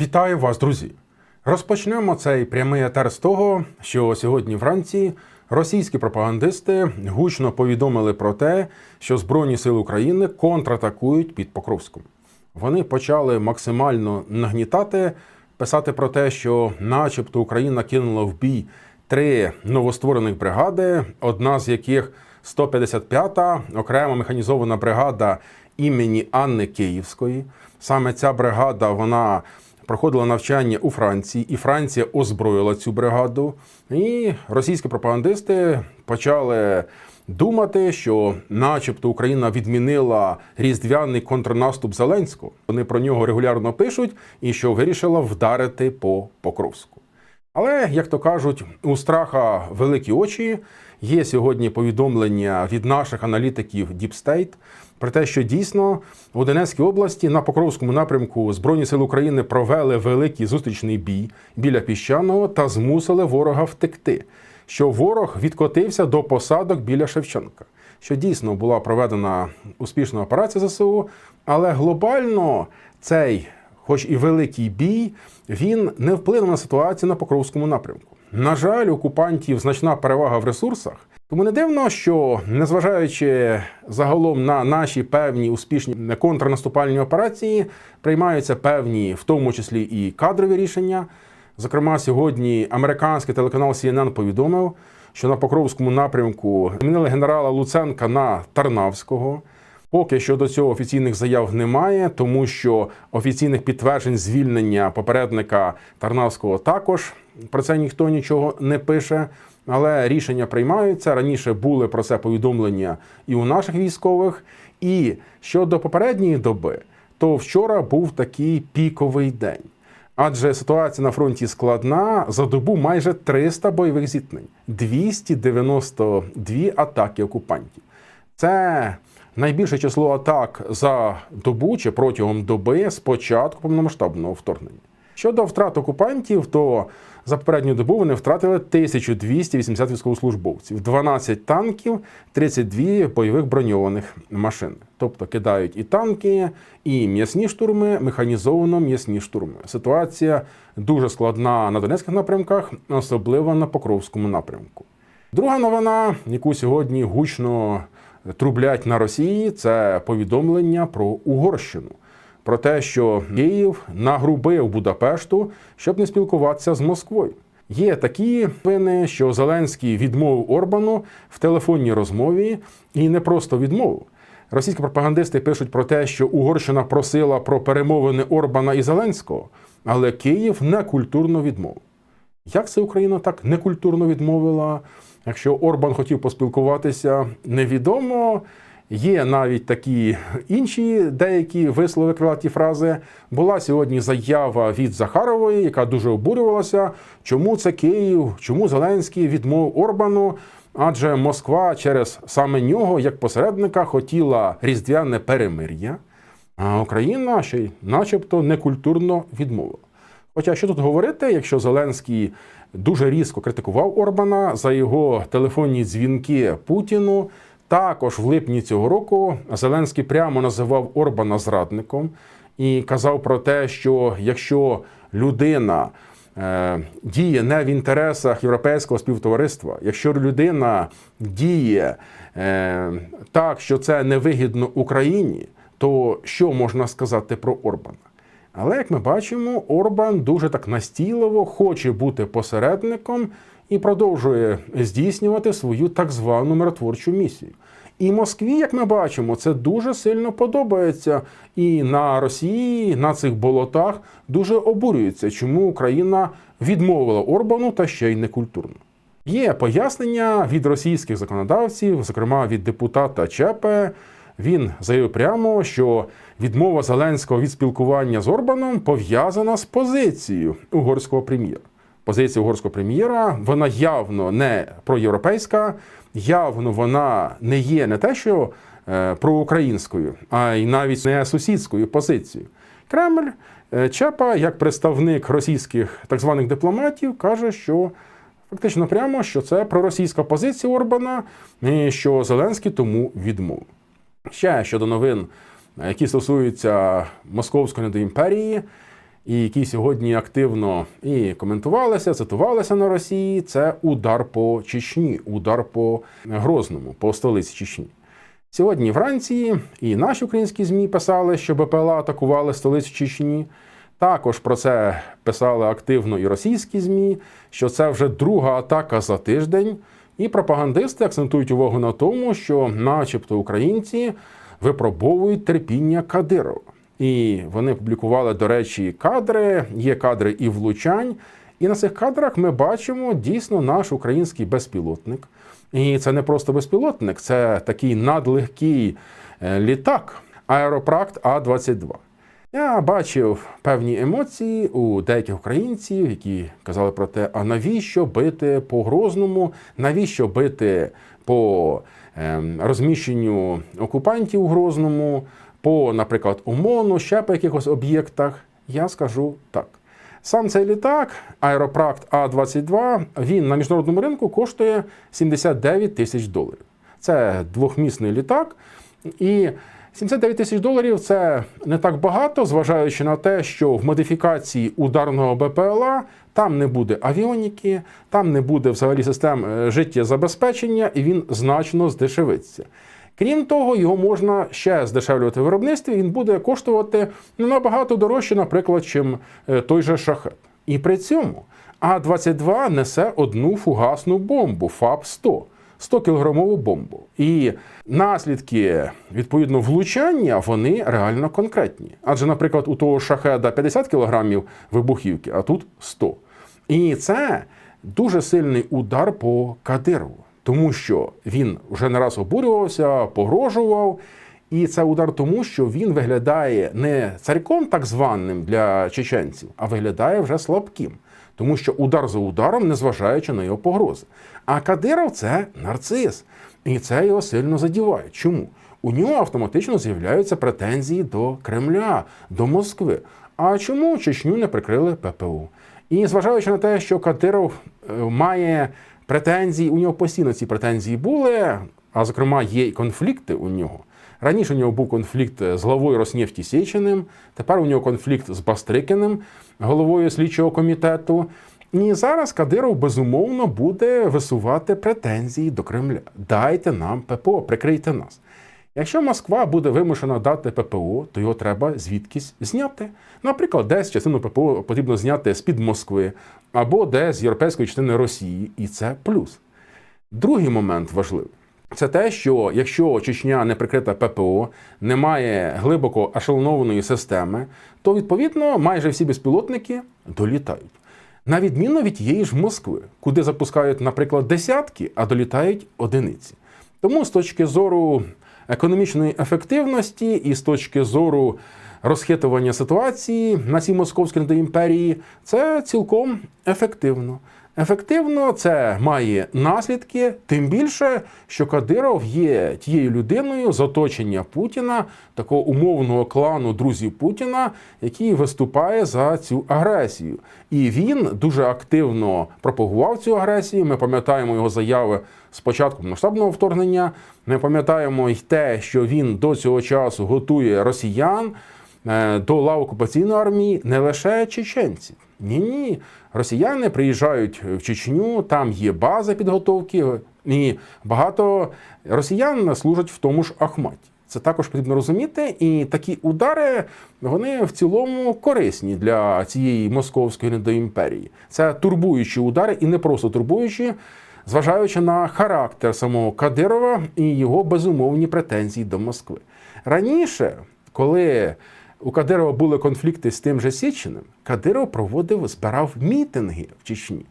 Вітаю вас, друзі! Розпочнемо цей прямий етер з того, що сьогодні вранці російські пропагандисти гучно повідомили про те, що Збройні сили України контратакують під Покровськом. Вони почали максимально нагнітати, писати про те, що, начебто, Україна кинула в бій три новостворених бригади, одна з яких 155-та окрема механізована бригада імені Анни Київської. Саме ця бригада вона проходила навчання у Франції, і Франція озброїла цю бригаду. І російські пропагандисти почали думати, що, начебто, Україна відмінила різдвяний контрнаступ Зеленського. Вони про нього регулярно пишуть, і що вирішила вдарити по Покровську. Але, як то кажуть, у страха великі очі. Є сьогодні повідомлення від наших аналітиків State про те, що дійсно у Донецькій області на Покровському напрямку Збройні сили України провели великий зустрічний бій біля піщаного та змусили ворога втекти. Що ворог відкотився до посадок біля Шевченка, що дійсно була проведена успішна операція ЗСУ, але глобально цей хоч і великий бій, він не вплинув на ситуацію на Покровському напрямку. На жаль, окупантів значна перевага в ресурсах. Тому не дивно, що незважаючи загалом на наші певні успішні контрнаступальні операції, приймаються певні, в тому числі і кадрові рішення. Зокрема, сьогодні американський телеканал CNN повідомив, що на Покровському напрямку змінили генерала Луценка на Тарнавського. Поки що до цього офіційних заяв немає, тому що офіційних підтверджень звільнення попередника Тарнавського також про це ніхто нічого не пише. Але рішення приймаються. Раніше були про це повідомлення і у наших військових. І щодо попередньої доби, то вчора був такий піковий день. Адже ситуація на фронті складна за добу майже 300 бойових зіткнень, 292 атаки окупантів. Це найбільше число атак за добу чи протягом доби з початку повномасштабного вторгнення. Щодо втрат окупантів, то за попередню добу вони втратили 1280 військовослужбовців, 12 танків, 32 бойових броньованих машин. Тобто кидають і танки, і м'ясні штурми, механізовано м'ясні штурми. Ситуація дуже складна на Донецьких напрямках, особливо на Покровському напрямку. Друга новина, яку сьогодні гучно трублять на Росії, це повідомлення про Угорщину. Про те, що Київ нагрубив Будапешту, щоб не спілкуватися з Москвою. Є такі вини, що Зеленський відмовив Орбану в телефонній розмові і не просто відмовив. Російські пропагандисти пишуть про те, що Угорщина просила про перемовини Орбана і Зеленського, але Київ некультурно відмовив. Як це Україна так некультурно відмовила? Якщо Орбан хотів поспілкуватися, невідомо. Є навіть такі інші деякі вислови крилаті фрази. Була сьогодні заява від Захарової, яка дуже обурювалася, чому це Київ, чому Зеленський відмовив Орбану. Адже Москва через саме нього, як посередника, хотіла різдвяне перемир'я, а Україна ще й, начебто, некультурно відмовила. Хоча що тут говорити, якщо Зеленський дуже різко критикував Орбана за його телефонні дзвінки Путіну. Також в липні цього року Зеленський прямо називав Орбана зрадником і казав про те, що якщо людина е, діє не в інтересах європейського співтовариства, якщо людина діє е, так, що це невигідно Україні, то що можна сказати про Орбана? Але як ми бачимо, Орбан дуже так настійливо хоче бути посередником і продовжує здійснювати свою так звану миротворчу місію. І Москві, як ми бачимо, це дуже сильно подобається. І на Росії, на цих болотах дуже обурюється, чому Україна відмовила Орбану та ще й некультурно. Є пояснення від російських законодавців, зокрема від депутата Чепе. Він заявив прямо, що відмова Зеленського від спілкування з Орбаном пов'язана з позицією угорського прем'єра. Позиція угорського прем'єра вона явно не проєвропейська, явно вона не є не те, що е, проукраїнською, а й навіть не сусідською позицією. Кремль е, Чепа, як представник російських так званих дипломатів, каже, що фактично прямо, що це проросійська позиція Орбана, і що Зеленський тому відмовив. Ще щодо новин, які стосуються московської недоімперії, і які сьогодні активно і коментувалися, цитувалися на Росії, це удар по Чечні, удар по Грозному, по столиці Чечні. Сьогодні вранці і наші українські ЗМІ писали, що БПЛА атакували столицю Чечні. Також про це писали активно і російські ЗМІ, що це вже друга атака за тиждень. І пропагандисти акцентують увагу на тому, що, начебто, українці випробовують терпіння Кадирова. І вони публікували, до речі, кадри, є кадри і влучань. І на цих кадрах ми бачимо дійсно наш український безпілотник. І це не просто безпілотник, це такий надлегкий е, літак Аеропракт А-22. Я бачив певні емоції у деяких українців, які казали про те, а навіщо бити по Грозному, навіщо бити по ем, розміщенню окупантів у Грозному, по, наприклад, ОМОНу, ще по якихось об'єктах. Я скажу так. Сам цей літак, Аеропракт А-22, він на міжнародному ринку коштує 79 тисяч доларів. Це двохмісний літак. І 79 тисяч доларів це не так багато, зважаючи на те, що в модифікації ударного БПЛА там не буде авіоніки, там не буде взагалі систем е, життєзабезпечення, і він значно здешевиться. Крім того, його можна ще здешевлювати в виробництві. Він буде коштувати не набагато дорожче, наприклад, чим е, той же шахет. І при цьому А-22 несе одну фугасну бомбу ФАП-100. 100-кілограмову бомбу. І наслідки відповідно влучання вони реально конкретні. Адже, наприклад, у того шахеда 50 кілограмів вибухівки, а тут 100. І це дуже сильний удар по Кадирову, тому що він вже не раз обурювався, погрожував. І це удар тому, що він виглядає не царьком так званим для чеченців, а виглядає вже слабким. Тому що удар за ударом, незважаючи на його погрози. А Кадиров це нарцис. І це його сильно задіває. Чому? У нього автоматично з'являються претензії до Кремля, до Москви. А чому Чечню не прикрили ППУ? І зважаючи на те, що Кадиров е, має претензії, у нього постійно ці претензії були, а зокрема є і конфлікти у нього. Раніше у нього був конфлікт з головою Роснефті Сєчиним, тепер у нього конфлікт з Бастрикиним, головою слідчого комітету. І зараз Кадиров безумовно буде висувати претензії до Кремля. Дайте нам ППО, прикрийте нас. Якщо Москва буде вимушена дати ППО, то його треба звідкись зняти. Наприклад, десь частину ППО потрібно зняти з-під Москви або десь з європейської частини Росії, і це плюс. Другий момент важливий. Це те, що якщо Чечня не прикрита ППО, немає глибоко ешелонованої системи, то відповідно майже всі безпілотники долітають. На відміну від тієї ж Москви, куди запускають, наприклад, десятки, а долітають одиниці. Тому з точки зору економічної ефективності і з точки зору розхитування ситуації на цій московській імперії, це цілком ефективно. Ефективно це має наслідки, тим більше, що Кадиров є тією людиною з оточення Путіна, такого умовного клану друзів Путіна, який виступає за цю агресію. І він дуже активно пропагував цю агресію. Ми пам'ятаємо його заяви з початку масштабного вторгнення. Ми пам'ятаємо й те, що він до цього часу готує росіян. е, До лав окупаційної армії не лише чеченців. Ні, ні. Росіяни приїжджають в Чечню, там є база підготовки, і багато росіян служать в тому ж Ахматі. Це також потрібно розуміти. І такі удари вони в цілому корисні для цієї московської недоімперії. Це турбуючі удари, і не просто турбуючі, зважаючи на характер самого Кадирова і його безумовні претензії до Москви. Раніше, коли у Кадирова були конфлікти з тим же Січиним, Кадиров проводив, збирав мітинги в Чечні.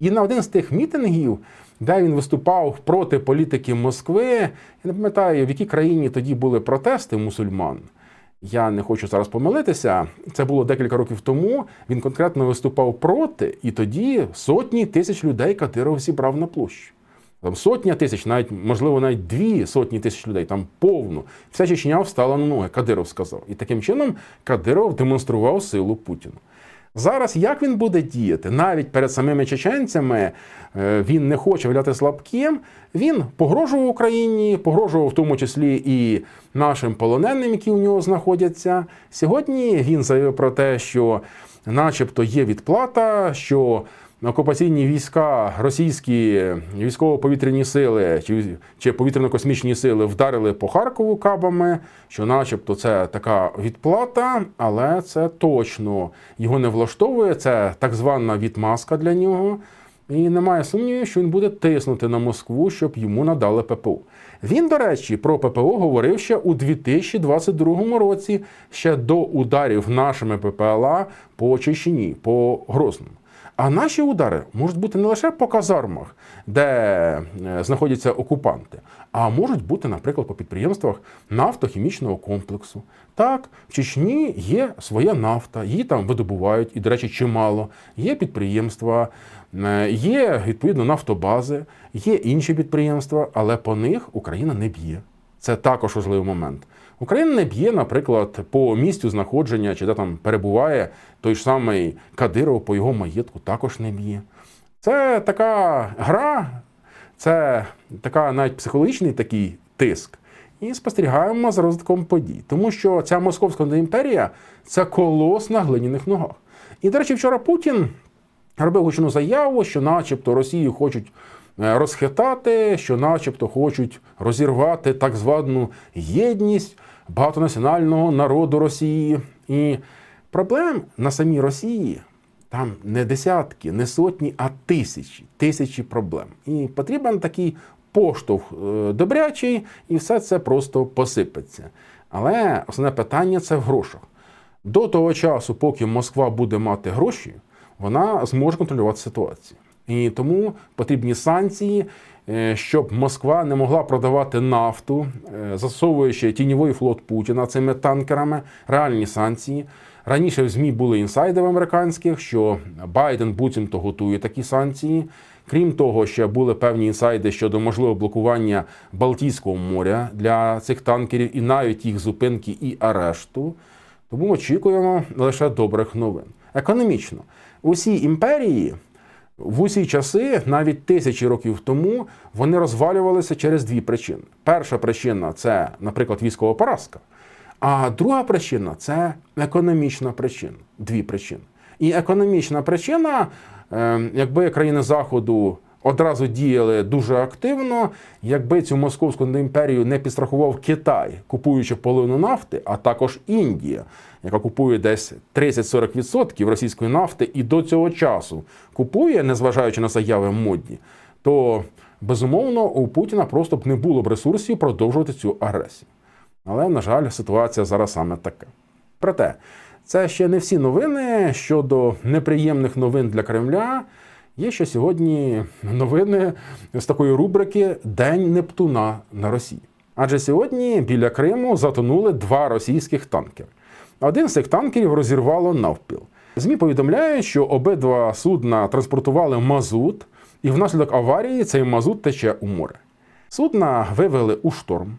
І на один з тих мітингів, де він виступав проти політики Москви, я не пам'ятаю, в якій країні тоді були протести мусульман. Я не хочу зараз помилитися. Це було декілька років тому. Він конкретно виступав проти, і тоді сотні тисяч людей Кадиров зібрав на площі. Там сотня тисяч, навіть можливо, навіть дві сотні тисяч людей, там повно. Вся Чечня встала на ноги, Кадиров сказав. І таким чином Кадиров демонстрував силу Путіна. Зараз як він буде діяти? Навіть перед самими чеченцями е, він не хоче виглядати слабким. Він погрожував Україні, погрожував в тому числі і нашим полоненим, які у нього знаходяться. Сьогодні він заявив про те, що начебто, є відплата, що окупаційні війська, російські військово-повітряні сили чи, чи повітряно-космічні сили вдарили по Харкову кабами, що, начебто, це така відплата, але це точно його не влаштовує. Це так звана відмазка для нього. І немає сумнівів, що він буде тиснути на Москву, щоб йому надали ППО. Він, до речі, про ППО говорив ще у 2022 році, ще до ударів нашими ППЛА по Чечні, по Грозному. А наші удари можуть бути не лише по казармах, де е, знаходяться окупанти, а можуть бути, наприклад, по підприємствах нафтохімічного комплексу. Так, в Чечні є своя нафта, її там видобувають, і, до речі, чимало. Є підприємства, е, є відповідно нафтобази, є інші підприємства, але по них Україна не б'є. Це також важливий момент. Україна не б'є, наприклад, по місцю знаходження, чи де там перебуває той ж самий Кадиров по його маєтку, також не б'є. Це така гра, це така навіть психологічний такий тиск. І спостерігаємо за розвитком подій. Тому що ця московська імперія це колос на глиняних ногах. І, до речі, вчора Путін робив гучну заяву, що, начебто, Росію хочуть е, розхитати, що, начебто, хочуть розірвати так звану єдність багатонаціонального народу Росії. І проблем на самій Росії там не десятки, не сотні, а тисячі, тисячі проблем. І потрібен такий поштовх е, добрячий, і все це просто посипеться. Але основне питання це в грошах. До того часу, поки Москва буде мати гроші, вона зможе контролювати ситуацію. І тому потрібні санкції, щоб Москва не могла продавати нафту, е, засовуючи тіньовий флот Путіна цими танкерами, реальні санкції. Раніше в ЗМІ були інсайди в американських, що Байден буцімто готує такі санкції. Крім того, ще були певні інсайди щодо можливого блокування Балтійського моря для цих танкерів і навіть їх зупинки і арешту. Тому очікуємо лише добрих новин. Економічно, усі імперії в усі часи, навіть тисячі років тому, вони розвалювалися через дві причини. Перша причина це, наприклад, військова поразка. А друга причина це економічна причина. Дві причини. І економічна причина, е, якби країни Заходу одразу діяли дуже активно, якби цю московську імперію не підстрахував Китай, купуючи половину нафти, а також Індія, яка купує десь 30-40% російської нафти, і до цього часу купує, незважаючи на заяви модні, то безумовно у Путіна просто б не було б ресурсів продовжувати цю агресію. Але, на жаль, ситуація зараз саме така. Проте, це ще не всі новини щодо неприємних новин для Кремля. Є ще сьогодні новини з такої рубрики День Нептуна на Росії. Адже сьогодні біля Криму затонули два російських танкери. Один з цих танкерів розірвало навпіл. ЗМІ повідомляють, що обидва судна транспортували мазут, і внаслідок аварії цей мазут тече у море. Судна вивели у шторм.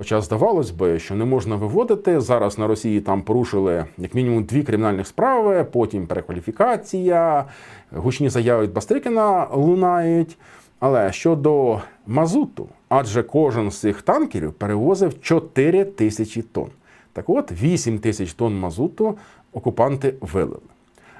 Хоча здавалось би, що не можна виводити. Зараз на Росії там порушили як мінімум дві кримінальних справи, потім перекваліфікація, гучні заяви від Бастрикіна лунають. Але щодо мазуту, адже кожен з цих танкерів перевозив 4 тисячі тонн. Так от 8 тисяч тонн мазуту окупанти вилили.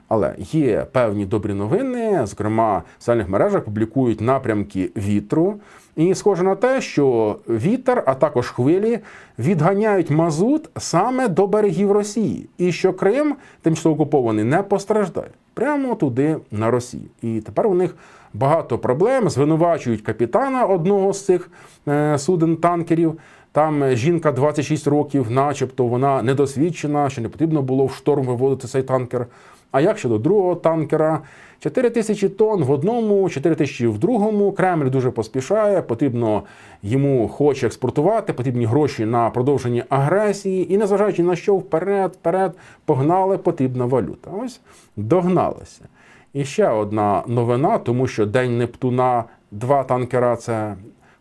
Але є певні добрі новини. Зокрема, в соціальних мережах публікують напрямки вітру. І схоже на те, що вітер, а також хвилі відганяють мазут саме до берегів Росії, і що Крим, тимчасово окупований, не постраждає прямо туди на Росію. І тепер у них багато проблем. Звинувачують капітана одного з цих е, суден танкерів. Там жінка 26 років, начебто вона недосвідчена, що не потрібно було в шторм виводити цей танкер. А як щодо другого танкера? 4 тисячі тонн в одному, 4 тисячі в другому. Кремль дуже поспішає. Потрібно йому хоче експортувати, потрібні гроші на продовження агресії. І незважаючи на що вперед, вперед погнали, потрібна валюта. Ось догналися. І ще одна новина, тому що День Нептуна, два танкера це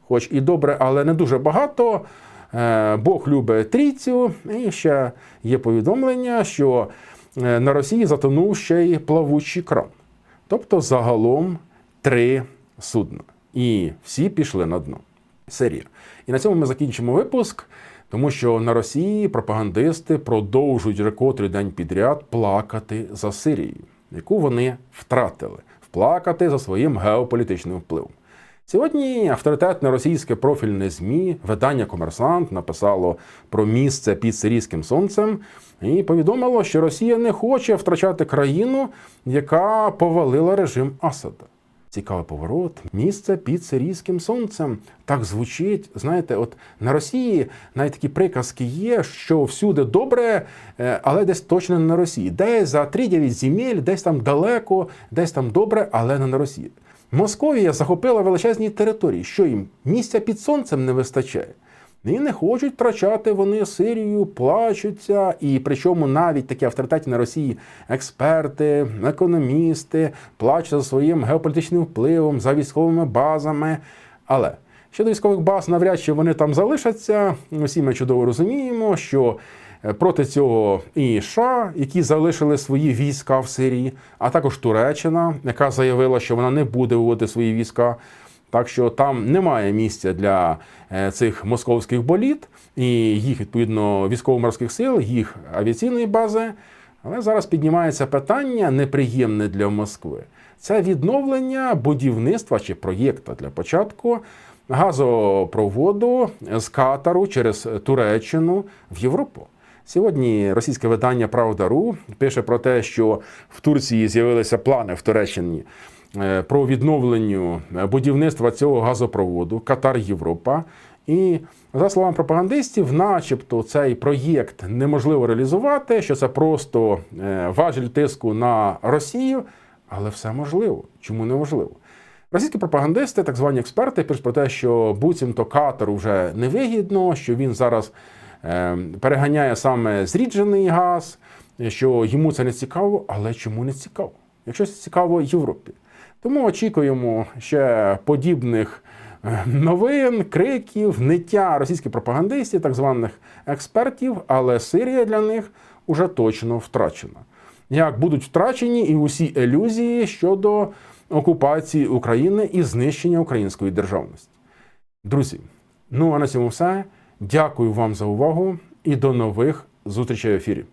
хоч і добре, але не дуже багато. Е, Бог любить трійцю. І ще є повідомлення, що на Росії затонув ще й плавучий кран. Тобто загалом три судна. І всі пішли на дно. Серія. І на цьому ми закінчимо випуск. Тому що на Росії пропагандисти продовжують вже котрий день підряд плакати за Сирію, яку вони втратили, вплакати за своїм геополітичним впливом. Сьогодні авторитетне російське профільне ЗМІ, видання Комерсант написало про місце під сирійським сонцем і повідомило, що Росія не хоче втрачати країну, яка повалила режим Асада. Цікавий поворот. Місце під сирійським сонцем. Так звучить. Знаєте, от на Росії навіть такі приказки є, що всюди добре, е, але десь точно не на Росії. Десь за 3-9 земель, десь там далеко, десь там добре, але не на Росії. Московія захопила величезні території. Що їм місця під сонцем не вистачає? І не хочуть втрачати вони Сирію, плачуться, і причому навіть такі авторитетні на Росії експерти, економісти плачуть за своїм геополітичним впливом, за військовими базами. Але щодо військових баз, навряд чи вони там залишаться. Усі ми чудово розуміємо, що е, проти цього і США, які залишили свої війська в Сирії, а також Туреччина, яка заявила, що вона не буде виводити свої війська. Так що там немає місця для е, цих московських боліт і їх відповідно військово-морських сил, їх авіаційної бази. Але зараз піднімається питання неприємне для Москви. Це відновлення будівництва чи проєкта для початку газопроводу з Катару через Туреччину в Європу. Сьогодні російське видання Правда.ру пише про те, що в Турції з'явилися плани в Туреччині про відновлення будівництва цього газопроводу Катар Європа. І за словами пропагандистів, начебто цей проєкт неможливо реалізувати, що це просто е, важіль тиску на Росію, але все можливо. Чому неможливо? Російські пропагандисти, так звані експерти, пишуть про те, що буцімто Катару вже невигідно, що він зараз е, переганяє саме зріджений газ, що йому це не цікаво, але чому не цікаво? Якщо це цікаво Європі. Тому очікуємо ще подібних е, новин, криків, ниття російських пропагандистів, так званих експертів, але Сирія для них уже точно втрачена. Як будуть втрачені і усі ілюзії щодо окупації України і знищення української державності. Друзі, ну а на цьому все. Дякую вам за увагу і до нових зустрічей в ефірі.